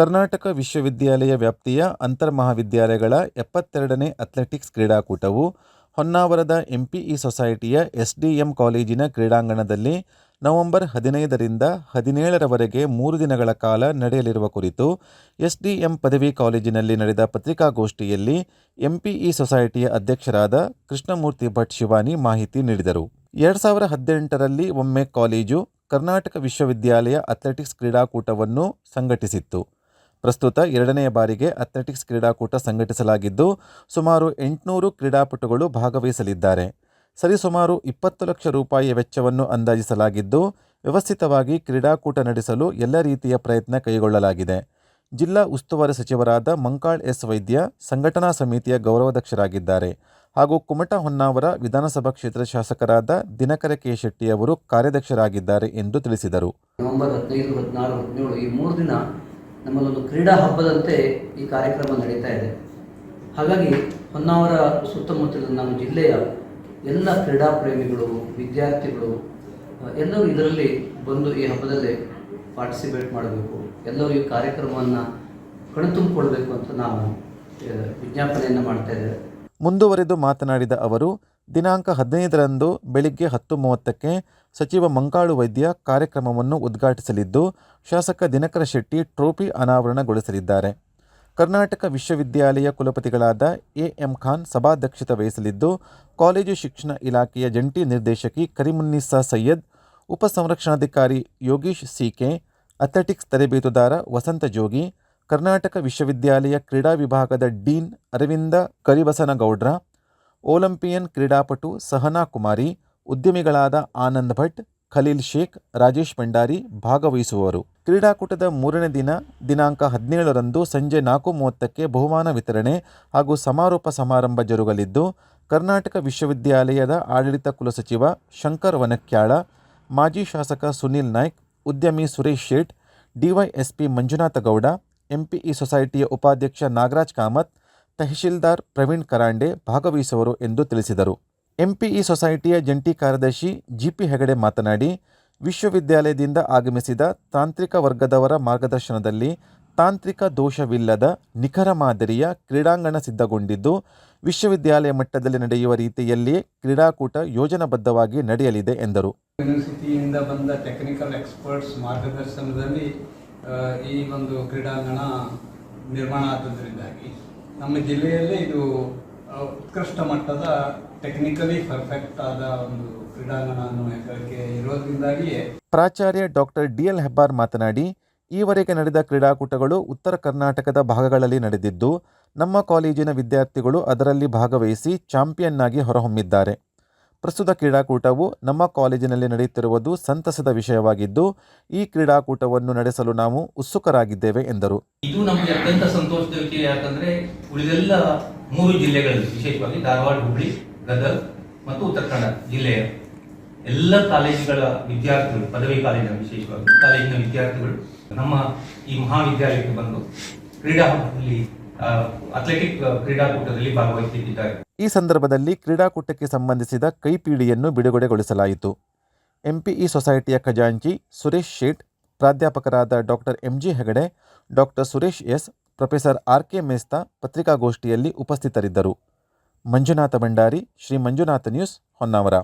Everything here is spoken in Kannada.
ಕರ್ನಾಟಕ ವಿಶ್ವವಿದ್ಯಾಲಯ ವ್ಯಾಪ್ತಿಯ ಅಂತರ್ ಮಹಾವಿದ್ಯಾಲಯಗಳ ಎಪ್ಪತ್ತೆರಡನೇ ಅಥ್ಲೆಟಿಕ್ಸ್ ಕ್ರೀಡಾಕೂಟವು ಹೊನ್ನಾವರದ ಎಂಪಿಇ ಸೊಸೈಟಿಯ ಎಸ್ಡಿಎಂ ಕಾಲೇಜಿನ ಕ್ರೀಡಾಂಗಣದಲ್ಲಿ ನವೆಂಬರ್ ಹದಿನೈದರಿಂದ ಹದಿನೇಳರವರೆಗೆ ಮೂರು ದಿನಗಳ ಕಾಲ ನಡೆಯಲಿರುವ ಕುರಿತು ಎಸ್ಡಿಎಂ ಪದವಿ ಕಾಲೇಜಿನಲ್ಲಿ ನಡೆದ ಪತ್ರಿಕಾಗೋಷ್ಠಿಯಲ್ಲಿ ಎಂಪಿಇ ಸೊಸೈಟಿಯ ಅಧ್ಯಕ್ಷರಾದ ಕೃಷ್ಣಮೂರ್ತಿ ಭಟ್ ಶಿವಾನಿ ಮಾಹಿತಿ ನೀಡಿದರು. ಎರಡು ಸಾವಿರ ಹದಿನೆಂಟರಲ್ಲಿ ಒಮ್ಮೆ ಕಾಲೇಜು ಕರ್ನಾಟಕ ವಿಶ್ವವಿದ್ಯಾಲಯ ಅಥ್ಲೆಟಿಕ್ಸ್ ಕ್ರೀಡಾಕೂಟವನ್ನು ಸಂಘಟಿಸಿತ್ತು. ಪ್ರಸ್ತುತ ಎರಡನೆಯ ಬಾರಿಗೆ ಅಥ್ಲೆಟಿಕ್ಸ್ ಕ್ರೀಡಾಕೂಟ ಸಂಘಟಿಸಲಾಗಿದ್ದು, ಸುಮಾರು ಎಂಟುನೂರು ಕ್ರೀಡಾಪಟುಗಳು ಭಾಗವಹಿಸಲಿದ್ದಾರೆ. ಸರಿಸುಮಾರು ಇಪ್ಪತ್ತು ಲಕ್ಷ ರೂಪಾಯಿ ವೆಚ್ಚವನ್ನು ಅಂದಾಜಿಸಲಾಗಿದ್ದು, ವ್ಯವಸ್ಥಿತವಾಗಿ ಕ್ರೀಡಾಕೂಟ ನಡೆಸಲು ಎಲ್ಲ ರೀತಿಯ ಪ್ರಯತ್ನ ಕೈಗೊಳ್ಳಲಾಗಿದೆ. ಜಿಲ್ಲಾ ಉಸ್ತುವಾರಿ ಸಚಿವರಾದ ಮಂಕಾಳ್ ಎಸ್ ವೈದ್ಯ ಸಂಘಟನಾ ಸಮಿತಿಯ ಗೌರವಾಧ್ಯಕ್ಷರಾಗಿದ್ದಾರೆ. ಹಾಗೂ ಕುಮಟ ಹೊನ್ನಾವರ ವಿಧಾನಸಭಾ ಕ್ಷೇತ್ರ ಶಾಸಕರಾದ ದಿನಕರ ಕೆ ಶೆಟ್ಟಿ ಅವರು ಕಾರ್ಯಾಧ್ಯಕ್ಷರಾಗಿದ್ದಾರೆ ಎಂದು ತಿಳಿಸಿದರು. ನವೆಂಬರ್ ಹದಿನೈದು, ಹದಿನಾರು, ಹದಿನೇಳು ಈ ಮೂರು ದಿನ ನಮ್ಮಲ್ಲೊಂದು ಕ್ರೀಡಾ ಹಬ್ಬದಂತೆ ಈ ಕಾರ್ಯಕ್ರಮ ನಡೀತಾ ಇದೆ. ಹಾಗಾಗಿ ಹೊನ್ನಾವರ ಸುತ್ತಮುತ್ತಲಿನ ನಮ್ಮ ಜಿಲ್ಲೆಯ ಎಲ್ಲ ಕ್ರೀಡಾ ಪ್ರೇಮಿಗಳು, ವಿದ್ಯಾರ್ಥಿಗಳು ಎಲ್ಲರೂ ಇದರಲ್ಲಿ ಬಂದು ಈ ಹಬ್ಬದಲ್ಲಿ ಪಾರ್ಟಿಸಿಪೇಟ್ ಮಾಡಬೇಕು. ಎಲ್ಲರೂ ಈ ಕಾರ್ಯಕ್ರಮವನ್ನು ಕಣ್ತುಂಬಿಕೊಳ್ಬೇಕು ಅಂತ ನಾವು ವಿಜ್ಞಾಪನೆಯನ್ನು ಮಾಡ್ತಾ ಇದ್ದೇವೆ. ಮುಂದುವರೆದು ಮಾತನಾಡಿದ ಅವರು ದಿನಾಂಕ ಹದಿನೈದರಂದು ಬೆಳಿಗ್ಗೆ ಹತ್ತು ಮೂವತ್ತಕ್ಕೆ ಸಚಿವ ಮಂಕಾಳು ವೈದ್ಯ ಕಾರ್ಯಕ್ರಮವನ್ನು ಉದ್ಘಾಟಿಸಲಿದ್ದು, ಶಾಸಕ ದಿನಕರ ಶೆಟ್ಟಿ ಟ್ರೋಫಿ ಅನಾವರಣಗೊಳಿಸಲಿದ್ದಾರೆ. ಕರ್ನಾಟಕ ವಿಶ್ವವಿದ್ಯಾಲಯ ಕುಲಪತಿಗಳಾದ ಎ ಎಂ ಖಾನ್ ಸಭಾಧ್ಯಕ್ಷತೆ ವಹಿಸಲಿದ್ದು, ಕಾಲೇಜು ಶಿಕ್ಷಣ ಇಲಾಖೆಯ ಜಂಟಿ ನಿರ್ದೇಶಕಿ ಕರಿಮುನ್ನಿಸಾ ಸೈಯದ್ ಉಪಸಂರಕ್ಷಣಾಧಿಕಾರಿ ಯೋಗೀಶ್ ಸಿಕೆ, ಅಥ್ಲೆಟಿಕ್ಸ್ ತರಬೇತುದಾರ ವಸಂತ ಜೋಗಿ, ಕರ್ನಾಟಕ ವಿಶ್ವವಿದ್ಯಾಲಯ ಕ್ರೀಡಾ ವಿಭಾಗದ ಡೀನ್ ಅರವಿಂದ ಕರಿಬಸನಗೌಡ್ರ ಒಲಿಂಪಿಯನ್ ಕ್ರೀಡಾಪಟು ಸಹನಾ ಕುಮಾರಿ, ಉದ್ಯಮಿಗಳಾದ ಆನಂದ್ ಭಟ್, ಖಲೀಲ್ ಶೇಖ್, ರಾಜೇಶ್ ಭಂಡಾರಿ ಭಾಗವಹಿಸುವರು. ಕ್ರೀಡಾಕೂಟದ ಮೂರನೇ ದಿನ, ದಿನಾಂಕ ಹದಿನೇಳರಂದು ಸಂಜೆ ನಾಲ್ಕು ಮೂವತ್ತಕ್ಕೆ ಬಹುಮಾನ ವಿತರಣೆ ಹಾಗೂ ಸಮಾರೋಪ ಸಮಾರಂಭ ಜರುಗಲಿದ್ದು, ಕರ್ನಾಟಕ ವಿಶ್ವವಿದ್ಯಾಲಯದ ಆಡಳಿತ ಕುಲಸಚಿವ ಶಂಕರ್ ವನಕ್ಯಾಳ, ಮಾಜಿ ಶಾಸಕ ಸುನೀಲ್ ನಾಯ್ಕ್, ಉದ್ಯಮಿ ಸುರೇಶ್ ಶೇಟ್ ಡಿವೈಎಸ್ಪಿ ಮಂಜುನಾಥ ಗೌಡ, ಎಂಪಿಇ ಸೊಸೈಟಿಯ ಉಪಾಧ್ಯಕ್ಷ ನಾಗರಾಜ್ ಕಾಮತ್ ತಹಶೀಲ್ದಾರ್ ಪ್ರವೀಣ್ ಕರಾಂಡೆ ಭಾಗವಹಿಸುವರು ಎಂದು ತಿಳಿಸಿದರು. ಎಂಪಿಇ ಸೊಸೈಟಿಯ ಜಂಟಿ ಕಾರ್ಯದರ್ಶಿ ಜಿಪಿ ಹೆಗಡೆ ಮಾತನಾಡಿ, ವಿಶ್ವವಿದ್ಯಾಲಯದಿಂದ ಆಗಮಿಸಿದ ತಾಂತ್ರಿಕ ವರ್ಗದವರ ಮಾರ್ಗದರ್ಶನದಲ್ಲಿ ತಾಂತ್ರಿಕ ದೋಷವಿಲ್ಲದ ನಿಖರ ಮಾದರಿಯ ಕ್ರೀಡಾಂಗಣ ಸಿದ್ಧಗೊಂಡಿದ್ದು, ವಿಶ್ವವಿದ್ಯಾಲಯ ಮಟ್ಟದಲ್ಲಿ ನಡೆಯುವ ರೀತಿಯಲ್ಲಿಯೇ ಕ್ರೀಡಾಕೂಟ ಯೋಜನಾಬದ್ಧವಾಗಿ ನಡೆಯಲಿದೆ ಎಂದರು. ಯೂನಿವರ್ಸಿಟಿಯಿಂದ ಬಂದ ಟೆಕ್ನಿಕಲ್ ಎಕ್ಸ್ಪರ್ಟ್ಸ್ ಮಾರ್ಗದರ್ಶನದಲ್ಲಿ ಈ ಒಂದು ಕ್ರೀಡಾಂಗಣ ನಿರ್ಮಾಣ ಆದದ್ರಿಂದಾಗಿ ನಮ್ಮ ಜಿಲ್ಲೆಯಲ್ಲೇ ಇದು ಉತ್ಕೃಷ್ಟ ಮಟ್ಟದ ಟೆಕ್ನಿಕಲಿ ಪರ್ಫೆಕ್ಟ್ ಆದ ಒಂದು ಕ್ರೀಡಾಂಗಣ ಅನ್ನೋ ಹೆಗ್ಗಳಿಕೆ ಇರೋದ್ರಿಂದಾಗಿಯೇ ಪ್ರಾಚಾರ್ಯ ಡಾಕ್ಟರ್ ಡಿ ಎಲ್ ಹೆಬ್ಬಾರ್ ಮಾತನಾಡಿ, ಈವರೆಗೆ ನಡೆದ ಕ್ರೀಡಾಕೂಟಗಳು ಉತ್ತರ ಕರ್ನಾಟಕದ ಭಾಗಗಳಲ್ಲಿ ನಡೆದಿದ್ದು, ನಮ್ಮ ಕಾಲೇಜಿನ ವಿದ್ಯಾರ್ಥಿಗಳು ಅದರಲ್ಲಿ ಭಾಗವಹಿಸಿ ಚಾಂಪಿಯನ್ ಆಗಿ ಹೊರಹೊಮ್ಮಿದ್ದಾರೆ. ಪ್ರಸ್ತುತ ಕ್ರೀಡಾಕೂಟವು ನಮ್ಮ ಕಾಲೇಜಿನಲ್ಲಿ ನಡೆಯುತ್ತಿರುವುದು ಸಂತಸದ ವಿಷಯವಾಗಿದ್ದು, ಈ ಕ್ರೀಡಾಕೂಟವನ್ನು ನಡೆಸಲು ನಾವು ಉತ್ಸುಕರಾಗಿದ್ದೇವೆ ಎಂದರು. ಇದು ನಮಗೆ ಅತ್ಯಂತ ಸಂತೋಷದ ವಿಷಯ ಯಾಕಂದ್ರೆ ಉಳಿದೆಲ್ಲ ಮೂರು ಜಿಲ್ಲೆಗಳಲ್ಲಿ, ವಿಶೇಷವಾಗಿ ಧಾರವಾಡ, ಹುಬ್ಳಿ, ಗದಗ ಮತ್ತು ಉತ್ತರ ಕನ್ನಡ ಜಿಲ್ಲೆಯ ಎಲ್ಲ ಕಾಲೇಜುಗಳ ವಿದ್ಯಾರ್ಥಿಗಳು, ಪದವಿ ಕಾಲೇಜಿನ ವಿಶೇಷವಾಗಿ ಕಾಲೇಜಿನ ವಿದ್ಯಾರ್ಥಿಗಳು ನಮ್ಮ ಈ ಮಹಾವಿದ್ಯಾಲಯಕ್ಕೆ ಬಂದು ಕ್ರೀಡಾ ಅಥ್ಲೆಟಿಕ್ ಕ್ರೀಡಾಕೂಟದಲ್ಲಿ ಭಾಗವಹಿಸುತ್ತಿದ್ದಾರೆ ಈ ಸಂದರ್ಭದಲ್ಲಿ ಕ್ರೀಡಾಕೂಟಕ್ಕೆ ಸಂಬಂಧಿಸಿದ ಕೈಪಿಡಿಯನ್ನು ಬಿಡುಗಡೆಗೊಳಿಸಲಾಯಿತು. ಎಂಪಿಇ ಸೊಸೈಟಿಯ ಖಜಾಂಚಿ ಸುರೇಶ್ ಶೇಟ್, ಪ್ರಾಧ್ಯಾಪಕರಾದ doctor MG Hegde, doctor Suresh S, professor R K Mesta ಪತ್ರಿಕಾಗೋಷ್ಠಿಯಲ್ಲಿ ಉಪಸ್ಥಿತರಿದ್ದರು. ಮಂಜುನಾಥ ಭಂಡಾರಿ, ಶ್ರೀ ಮಂಜುನಾಥ ನ್ಯೂಸ್ ಹೊನ್ನಾವರ.